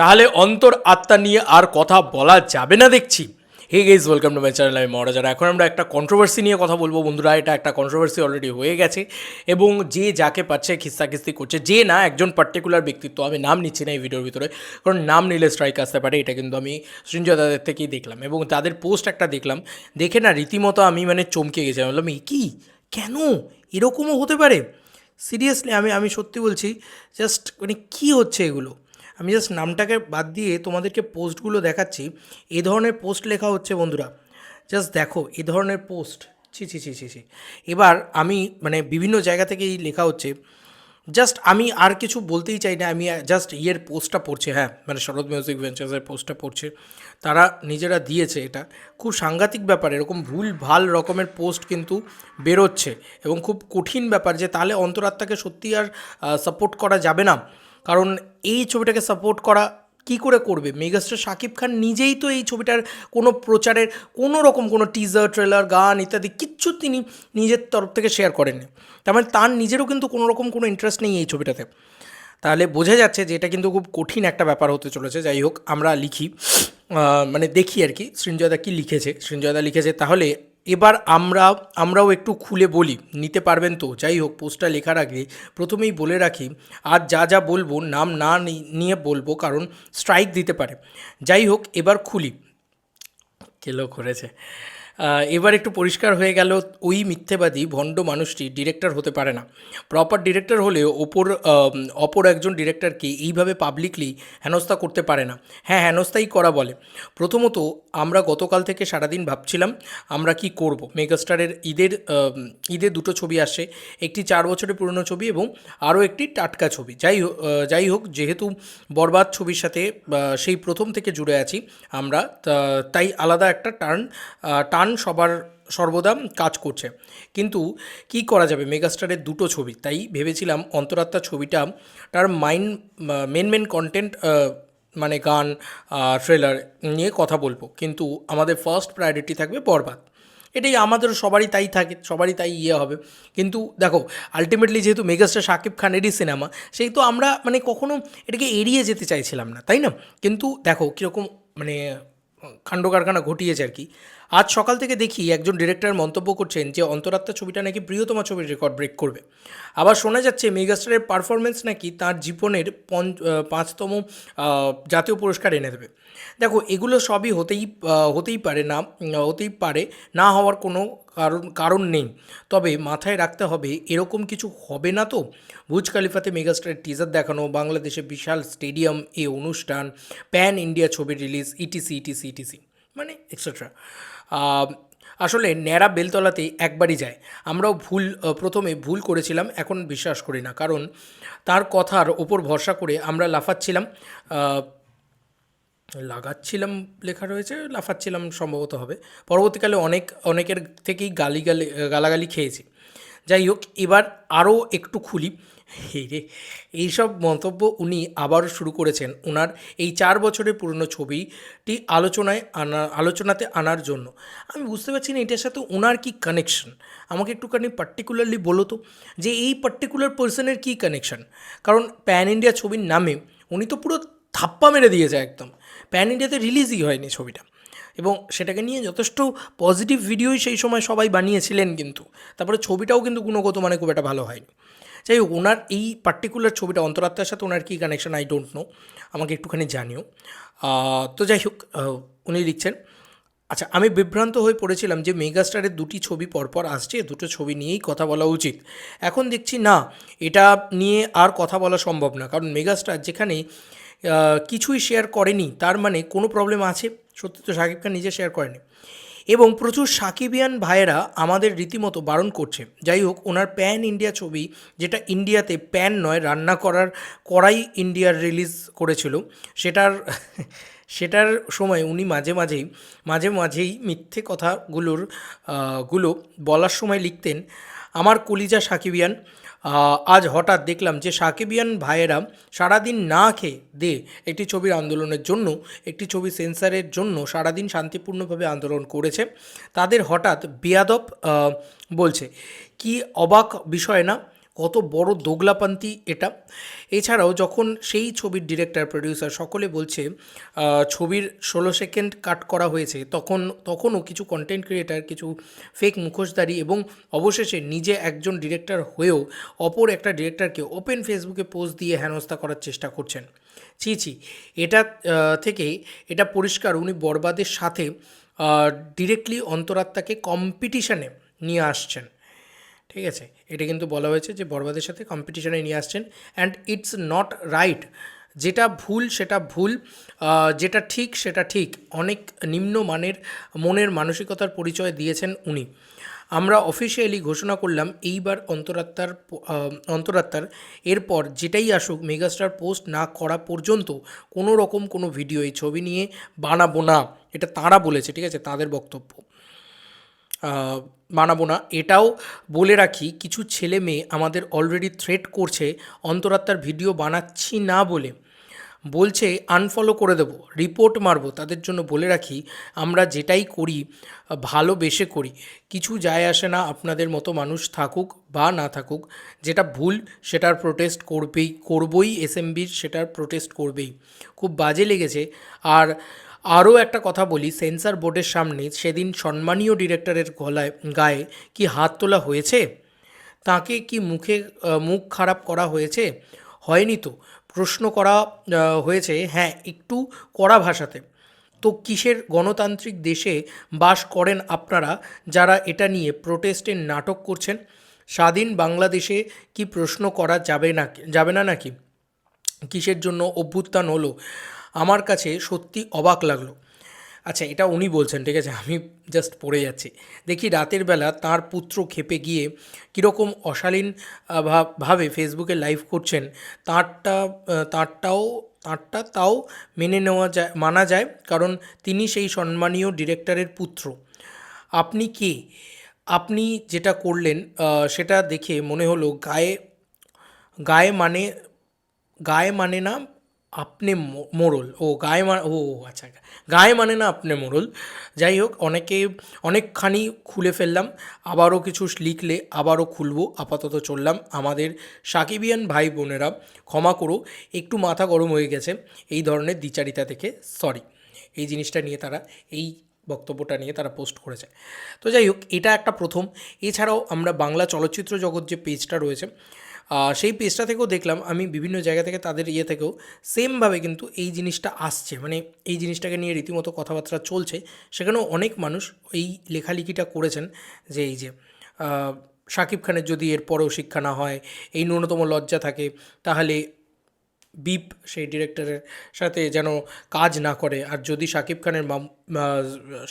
তাহলে অন্তর আত্মা নিয়ে আর কথা বলা যাবে না দেখছি। Hey guys welcome to my channel আমি মহারাজার এখন আমরা একটা কন্ট্রোভার্সি নিয়ে কথা বলব বন্ধুরা। এটা একটা কন্ট্রোভার্সি অলরেডি হয়ে গেছে। এবং যে যাকে পাচ্ছে, খিস্তাখিস্তি করছে, যে না একজন পার্টিকুলার ব্যক্তিত্ব, আমি নাম নিচ্ছি না এই ভিডিওর ভিতরে, কারণ নাম নিলে স্ট্রাইক আসতে পারে, এটা কিন্তু আমি সৃঞ্জয় দাদের থেকেই দেখলাম। এবং তাদের পোস্ট একটা দেখলাম। দেখে না রীতিমতো আমি মানে চমকে গেছিলাম বললাম, "এ কি? কেন? এরকমও হতে পারে? সিরিয়াসলি আমি আমি সত্যি বলছি জাস্ট মানে কী হচ্ছে এগুলো? আমি জাস্ট নামটাকে বাদ দিয়ে তোমাদেরকে পোস্টগুলো দেখাচ্ছি। এ ধরনের পোস্ট লেখা হচ্ছে বন্ধুরা। জাস্ট দেখো, এ ধরনের পোস্ট। ছি ছি ছি ছি ছি। এবার আমি মানে বিভিন্ন জায়গা থেকেই লেখা হচ্ছে। জাস্ট আমি আর কিছু বলতেই চাই না, আমি জাস্ট ইয়ের পোস্টটা পড়ছে হ্যাঁ মানে শরৎ মিউজিক ভেঞ্চার্সের পোস্টটা পড়ছে। তারা নিজেরা দিয়েছে এটা। খুব সাংঘাতিক ব্যাপার, এরকম ভুল ভালো রকমের পোস্ট কিন্তু বেরোচ্ছে। এবং খুব কঠিন ব্যাপার যে তাহলে অন্তরাত্মাকে সত্যি আর সাপোর্ট করা যাবে না। কারণ এই ছবিটাকে সাপোর্ট করা কি করে করবে? মেগাস্টার শাকিব খান নিজেই তো এই ছবিটার কোনো প্রচারের কোনো রকম কোনো টিজার ট্রেলার গান ইত্যাদি কিচ্ছু তিনি নিজের তরফ থেকে শেয়ার করেননি। তার মানে তার নিজেরও কিন্তু কোনো রকম কোনো ইন্টারেস্ট নেই এই ছবিটাতে। তাহলে বোঝা যাচ্ছে যে এটা কিন্তু খুব কঠিন একটা ব্যাপার হতে চলেছে। যাই হোক, আমরা লিখি মানে দেখি আর কি। সৃঞ্জয়দা কী লিখেছে? সৃঞ্জয়দা লিখেছে, তাহলে এবার আমরা, আমরাও একটু খুলে বলি। নিতে পারবেন তো? যাই হোক, পোস্টটা লেখার আগে প্রথমেই বলে রাখি আর যা যা বলব, নাম না নিয়ে বলব, কারণ স্ট্রাইক দিতে পারে। যাই হোক, এবার খুলি। কেলো করেছে? এবার একটু পরিষ্কার হয়ে গেল ওই মিথ্যেবাদী ভণ্ড মানুষটি ডিরেক্টর হতে পারে না। প্রপার ডিরেক্টর হলেও ওপর অপর একজন ডিরেক্টরকে এইভাবে পাবলিকলি হেনস্থা করতে পারে না। হ্যাঁ হেনস্থাই করা বলে। প্রথমত, আমরা গতকাল থেকে সারাদিন ভাবছিলাম, আমরা কি করব? মেগাস্টারের ঈদের ঈদের দুটো ছবি আসে, একটি চার বছরের পুরনো ছবি এবং আরও একটি টাটকা ছবি। যাই যাই হোক, যেহেতু বরবাদ ছবির সাথে সেই প্রথম থেকে জুড়ে আছি আমরা তাই আলাদা একটা টার্ন টান সবার সর্বদা কাজ করছে। কিন্তু কি করা যাবে? মেগাস্টারের দুটো ছবি। তাই ভেবেছিলাম অন্তরাত্মা ছবিটা তার মাইন, মেন মেন কন্টেন্ট মানে গান ট্রেলার নিয়ে কথা বলব। কিন্তু আমাদের ফার্স্ট প্রায়োরিটি থাকবে বরবাদ। এটাই আমাদের সবারই তাই থাকে, সবারই তাই ইয়ে হবে। কিন্তু দেখো আলটিমেটলি যেহেতু মেগাস্টার শাকিব খানেরই সিনেমা সেই তো আমরা মানে কখনো এটাকে এড়িয়ে যেতে চাইছিলাম না, তাই না? কিন্তু দেখো, কীরকম মানে কাণ্ড কারখানা ঘটিয়েছে আর কি। আজ সকাল থেকে দেখি একজন ডিরেক্টর মন্তব্য করছেন যে অন্তরাত্মা ছবিটা নাকি প্রিয়তমা ছবির রেকর্ড ব্রেক করবে। আবার শোনা যাচ্ছে মেগাস্টারের পারফরমেন্স নাকি তার জীবনের পাঁচতম জাতীয় পুরস্কার এনে দেবে। দেখো, এগুলো সবই হতেই হতেই পারে না হতেই পারে, না হওয়ার কোনো কারণ কারণ নেই। তবে মাথায় রাখতে হবে, এরকম কিছু হবে না তো। বুজ খালিফাতে মেগাস্টারের টিজার দেখানো, বাংলাদেশে বিশাল স্টেডিয়াম, এ অনুষ্ঠান প্যান ইন্ডিয়া ছবি রিলিজ ইটিসি ইটিসি ইটিসি মানে এক্সেট্রা আসলে ন্যাড়া বেলতলাতেই একবারই যায়। আমরাও ভুল প্রথমে ভুল করেছিলাম, এখন বিশ্বাস করি না। কারণ তার কথার ওপর ভরসা করে আমরা লাফাচ্ছিলাম লাগাচ্ছিলাম লেখা রয়েছে, লাফাচ্ছিলাম সম্ভবত হবে। পরবর্তীকালে অনেক, অনেকের থেকেই গালি গালি গালাগালি খেয়েছি। যাই হোক, এবার আরও একটু খুলি। রে, এইসব মন্তব্য উনি আবারও শুরু করেছেন ওনার এই চার বছরের পুরনো ছবিটি আলোচনায় আনা, আলোচনাতে আনার জন্য। আমি বুঝতে পারছি না এটার সাথে ওনার কি কানেকশন আমাকে একটুখানি পার্টিকুলারলি বলো তো, যে এই পার্টিকুলার পার্সনের কী কানেকশন কারণ প্যান ইন্ডিয়া ছবির নামে উনি তো পুরো থাপ্পা মেরে দিয়েছে একদম। প্যান ইন্ডিয়াতে রিলিজই হয়নি ছবিটা। এবং সেটাকে নিয়ে যথেষ্ট পজিটিভ ভিডিওই সেই সময় সবাই বানিয়েছিলেন কিন্তু। তারপরে ছবিটাও কিন্তু গুণগত মানে খুব একটা ভালো হয়নি। যাই হোক, ওনার এই পার্টিকুলার ছবিটা, অন্তরাত্মার সাথে ওনার কী কানেকশন আই ডোন্ট নো আমাকে একটুখানি জানিও। তো যাই হোক উনি লিখছেন আচ্ছা আমি বিভ্রান্ত হয়ে পড়েছিলাম যে মেগাস্টারের দুটি ছবি পরপর আসছে দুটো ছবি নিয়েই কথা বলা উচিত। এখন দেখছি না, এটা নিয়ে আর কথা বলা সম্ভব না। কারণ মেগাস্টার যেখানে কিছুই শেয়ার করেনি, তার মানে কোনো প্রবলেম আছে? সত্যি তো শাকিব খান নিজে শেয়ার করেনি। এবং প্রচুর সাকিবিয়ান ভাইয়েরা আমাদের রীতিমতো বারণ করছে। যাই হোক, ওনার প্যান ইন্ডিয়া ছবি, যেটা ইন্ডিয়াতে প্যান নয়, রান্না করার, কড়াই ইন্ডিয়ার রিলিজ করেছিল, সেটার সেটার সময় উনি মাঝে মাঝেই মাঝে মাঝেই মিথ্যে কথাগুলোরগুলো বলার সময় লিখতেন, আমার কলিজা সাকিবিয়ান আজ হঠাৎ দেখলাম যে সাকিবিয়ান ভাইয়েরা সারাদিন না খেয়ে দে একটি ছবির আন্দোলনের জন্য, একটি ছবি সেন্সারের জন্য সারাদিন শান্তিপূর্ণভাবে আন্দোলন করেছে। তাদের হঠাৎ বেয়াদব বলছে, কি অবাক বিষয় না? কত বড় দোগলাপান্তি এটা। এছাড়াও যখন সেই ছবির ডিরেক্টর প্রডিউসার সকলে বলছে ছবির ষোলো সেকেন্ড কাট করা হয়েছে, তখন, তখনও কিছু কন্টেন্ট ক্রিয়েটার কিছু ফেক মুখোশধারী এবং অবশেষে নিজে একজন ডিরেক্টর হয়েও অপর একটা ডিরেক্টরকে ওপেন ফেসবুকে পোস্ট দিয়ে হেনস্থা করার চেষ্টা করছেন। ছি ছি, এটা থেকে এটা পরিষ্কার উনি বরবাদের সাথে ডিরেক্টলি অন্তরাত্মাকে কম্পিটিশনে নিয়ে আসছেন। ঠিক আছে? এটা কিন্তু বলা হয়েছে যে বরবাদের সাথে কম্পিটিশনে নিয়ে আসছেন অ্যান্ড ইটস নট রাইট যেটা ভুল, সেটা ভুল যেটা ঠিক, সেটা ঠিক। অনেক নিম্নমানের মনের মানসিকতার পরিচয় দিয়েছেন উনি। আমরা অফিসিয়ালি ঘোষণা করলাম এইবার অন্তরাত্মার অন্তরাত্মার, এরপর যেটাই আসুক মেগাস্টার পোস্ট না করা পর্যন্ত কোনো রকম কোনো ভিডিও এই ছবি নিয়ে বানাবো না। এটা তারা বলেছে, ঠিক আছে? তাদের বক্তব্য। বানাবো না। এটাও বলে রাখি, কিছু ছেলে মেয়ে আমাদের অলরেডি থ্রেট করছে, অন্তরাত্মার ভিডিও বানাচ্ছি না বলে। বলছে আনফলো করে দেবো রিপোর্ট মারবো। তাদের জন্য বলে রাখি, আমরা যেটাই করি, ভালোবেসে করি। কিছু যায় আসে না, আপনাদের মতো মানুষ থাকুক বা না থাকুক, যেটা ভুল, সেটার প্রোটেস্ট করবেই, করবই এসএমবির সেটার প্রোটেস্ট করবেই। খুব বাজে লেগেছে। আর আরও একটা কথা বলি, সেন্সার বোর্ডের সামনে সেদিন সম্মানীয় ডিরেক্টরের গলায়, গায়ে কি হাত তোলা হয়েছে? তাকে কি মুখে মুখ খারাপ করা হয়েছে? হয়নি তো। প্রশ্ন করা হয়েছে হ্যাঁ একটু কড়া ভাষাতে। তো কিসের গণতান্ত্রিক দেশে বাস করেন আপনারা যারা এটা নিয়ে প্রোটেস্টের নাটক করছেন? স্বাধীন বাংলাদেশে কি প্রশ্ন করা যাবে না যাবে না নাকি? কিসের জন্য অভ্যুত্থান হলো? আমার কাছে সত্যি অবাক লাগল। আচ্ছা এটা উনি বলছেন, ঠিক আছে? আমি জাস্ট পড়ে যাচ্ছি। দেখি রাতের বেলা তার পুত্র খেপে গিয়ে কীরকম অশালীন ভাবে ফেসবুকে লাইভ করছেন, তাঁরটা তাঁরটাও, তাঁরটা তাও মেনে নেওয়া যায়, মানা যায়, কারণ তিনি সেই সম্মানীয় ডিরেক্টরের পুত্র। আপনি কে? আপনি যেটা করলেন সেটা দেখে মনে হলো গায়ে গায়ে মানে গায়ে মানে না আপনি মো- মোড়ল। ও গায়ে মানে ও আচ্ছা গায়ে মানে না আপনি মোড়ল। যাই হোক, অনেকে, অনেকখানি খুলে ফেললাম। আবারও কিছু লিখলে আবারও খুলবো। আপাতত চললাম। আমাদের সাকিবিয়ান ভাই বোনেরা, ক্ষমা করো। একটু মাথা গরম হয়ে গেছে। এই ধরনের দ্বিচারিতা থেকে সরি এই জিনিসটা নিয়ে তারা, এই বক্তব্যটা নিয়ে তারা পোস্ট করেছে। তো যাই হোক, এটা একটা প্রথম। এছাড়াও আমরা বাংলা চলচ্চিত্র জগৎ যে পেজটা রয়েছে সেই পেজটা থেকেও দেখলাম আমি বিভিন্ন জায়গা থেকে তাদের ইয়ে থেকেও সেমভাবে কিন্তু এই জিনিসটা আসছে। মানে এই জিনিসটাকে নিয়ে রীতিমতো কথাবার্তা চলছে। সেখানেও অনেক মানুষ এই লেখালেখিটা করেছেন যে এই যে শাকিব খানের যদি এরপরেও শিক্ষা না হয়, এই ন্যূনতম লজ্জা থাকে, তাহলে বিপ সেই ডিরেক্টরের সাথে যেন কাজ না করে। আর যদি শাকিব খানের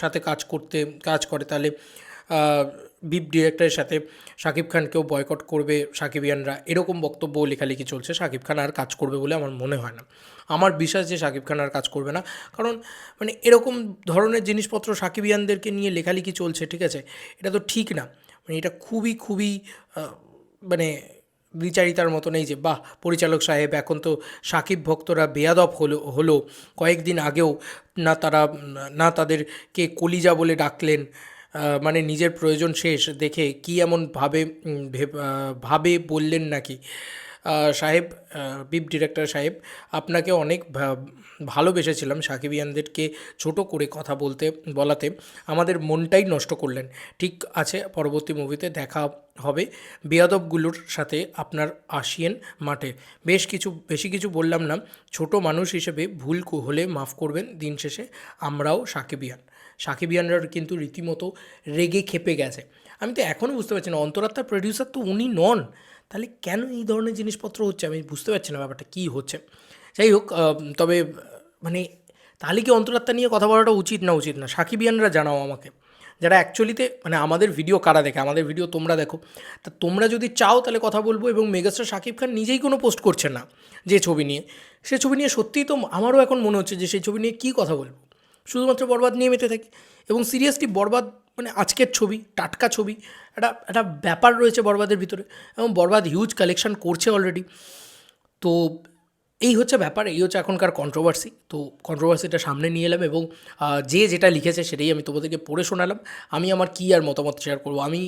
সাথে কাজ করতে, কাজ করে, তাহলে বিপ ডিরেক্টরের সাথে শাকিব খানকেও বয়কট করবে সাকিবিয়ানরা। এরকম বক্তব্য লেখালেখি চলছে, শাকিব খান আর কাজ করবে বলে আমার মনে হয় না। আমার বিশ্বাস যে শাকিব খান আর কাজ করবে না। কারণ মানে এরকম ধরনের জিনিসপত্র সাকিবিয়ানদেরকে নিয়ে লেখালেখি চলছে, ঠিক আছে? এটা তো ঠিক না। মানে এটা খুবই খুবই মানে বিচারিতার মতো নেই যে, বাহ, পরিচালক সাহেব, এখন তো সাকিব ভক্তরা বেয়াদব হলো হলো। কয়েকদিন আগেও না তারা, না তাদেরকে কলিজা বলে ডাকলেন মানে নিজের প্রয়োজন শেষ দেখে কি এমন ভাবে ভেব- বললেন নাকি? সাহেব বিপ ডিরেক্টর সাহেব, আপনাকে অনেক ভালোবেসেছিলাম সাকিবিয়ানদেরকে ছোট করে কথা বলতে, বলাতে। আমাদের মনটাই নষ্ট করলেন। ঠিক আছে, পরবর্তী মুভিতে দেখা হবে। বেয়াদবগুলোর সাথে আপনার আসিয়েন মাঠে। বেশ কিছু, বেশি কিছু বললাম না। ছোট মানুষ হিসেবে ভুল হলে মাফ করবেন দিন শেষে। আমরাও সাকিবিয়ান। সাকিবিয়ানরা কিন্তু রীতিমতো রেগে খেপে গেছে। আমি তো এখনও বুঝতে পারছি না, অন্তরাত্মার প্রডিউসার তো উনি নন। তাহলে কেন এই ধরনের জিনিসপত্র হচ্ছে? আমি বুঝতে পারছি না ব্যাপারটা, কী হচ্ছে? যাই হোক তবে মানে তাহলে কি অন্তরাত্মা নিয়ে কথা বলাটা উচিত না উচিত না? সাকিবিয়ানরা জানাও আমাকে। যারা অ্যাকচুয়ালিতে মানে আমাদের ভিডিও কারা দেখে? আমাদের ভিডিও তোমরা দেখো। তা তোমরা যদি চাও তাহলে কথা বলব এবং মেগাস্টার শাকিব খান নিজেই কোনো পোস্ট করছে না যে ছবি নিয়ে। সে ছবি নিয়ে সত্যিই তো আমারও এখন মনে হচ্ছে যে সেই ছবি নিয়ে কী কথা বলব? শুধুমাত্র বরবাদ নিয়ে মেতে থাকি। এবং সিরিয়াসলি বরবাদ মানে আজকের ছবি, টাটকা ছবি, একটা একটা ব্যাপার রয়েছে বরবাদের ভিতরে। এবং বরবাদ হিউজ কালেকশন করছে অলরেডি তো এই হচ্ছে ব্যাপার, এই হচ্ছে এখনকার কন্ট্রোভার্সি তো কন্ট্রোভার্সিটা সামনে নিয়ে এলাম এবং যে যেটা লিখেছে সেটাই আমি তোমাদেরকে পড়ে শোনালাম। আমি আমার কী আর মতামত শেয়ার করব? আমি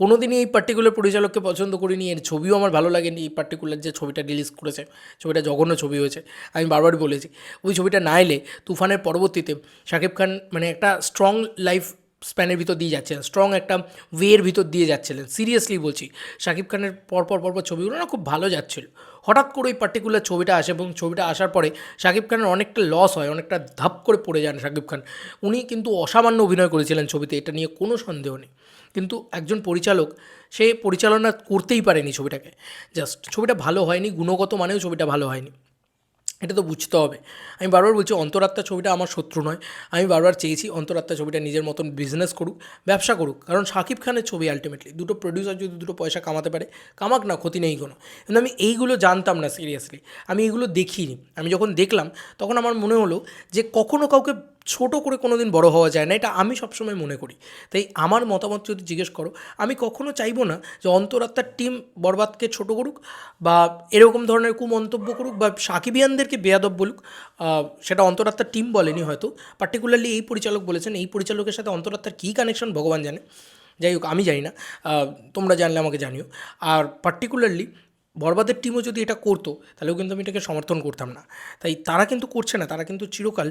কোনো দিনই এই পার্টিকুলার পরিচালককে পছন্দ করিনি, এর ছবিও আমার ভালো লাগেনি, এই পার্টিকুলার যে ছবিটা রিলিজ করেছে, ছবিটা জঘন্য ছবি হয়েছে, আমি বারবার বলেছি। ওই ছবিটা না এলে তুফানের পরবর্তীতে শাকিব খান মানে একটা স্ট্রং লাইফ স্প্যানের ভিতর দিয়ে যাচ্ছিলেন স্ট্রং একটা ওয়ের ভিতর দিয়ে যাচ্ছিলেন। সিরিয়াসলি বলছি, শাকিব খানের পরপর পরপর ছবিগুলো না খুব ভালো যাচ্ছিল। হঠাৎ করে ওই পার্টিকুলার ছবিটা আসে এবং ছবিটা আসার পরে শাকিব খানের অনেকটা লস হয়, অনেকটা ধাপ করে পড়ে যান শাকিব খান। উনি কিন্তু অসামান্য অভিনয় করেছিলেন ছবিতে, এটা নিয়ে কোনো সন্দেহ নেই। কিন্তু একজন পরিচালক, সে পরিচালনা করতেই পারেনি ছবিটাকে। জাস্ট ছবিটা ভালো হয়নি, গুণগত মানেও ছবিটা ভালো হয়নি। এটা তো বুঝতে হবে। আমি বারবার বলছি অন্তরাত্মা ছবিটা আমার শত্রু নয়। আমি বারবার চেয়েছি অন্তরাত্মা ছবিটা নিজের মতন বিজনেস করুক, ব্যবসা করুক। কারণ শাকিব খানের ছবি আলটিমেটলি দুটো প্রডিউসার যদি দুটো পয়সা কামাতে পারে, কামাক না, ক্ষতি নেই কোনো। কিন্তু আমি এইগুলো জানতাম না সিরিয়াসলি আমি এইগুলো দেখিনি। আমি যখন দেখলাম, তখন আমার মনে হলো যে কখনও কাউকে ছোট করে কোনো দিন বড়ো হওয়া যায় না, এটা আমি সবসময় মনে করি। তাই আমার মতামত যদি জিজ্ঞেস করো, আমি কখনো চাইব না যে অন্তরাত্মার টিম বরবাদকে ছোট করুক বা এরকম ধরনের কুমন্তব্য করুক বা সাকিবিয়ানদেরকে বেয়াদব বলুক সেটা অন্তরাত্মার টিম বলেনি হয়তো। পার্টিকুলারলি এই পরিচালক বলেছেন, এই পরিচালকের সাথে অন্তরাত্মার কী কানেকশন ভগবান জানে? যাই হোক, আমি জানি না। তোমরা জানলে আমাকে জানিও। আর পার্টিকুলারলি বরবাদের টিমও যদি এটা করতো, তাহলেও কিন্তু আমি এটাকে সমর্থন করতাম না। তাই তারা কিন্তু করছে না, তারা কিন্তু চিরকাল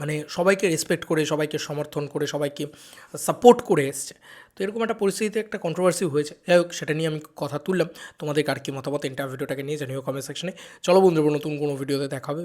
মানে সবাইকে রেসপেক্ট করে, সবাইকে সমর্থন করে, সবাইকে সাপোর্ট করে এসছে। তো এরকম একটা পরিস্থিতিতে একটা কন্ট্রোভার্সি হয়েছে। যাই হোক, সেটা নিয়ে আমি কথা তুললাম। তোমাদের কার কি মতামত? ইন্টারভিউটাকে নিয়ে জানিও কমেন্ট সেকশনে চলো বন্ধুরা, নতুন কোনো ভিডিওতে দেখাবে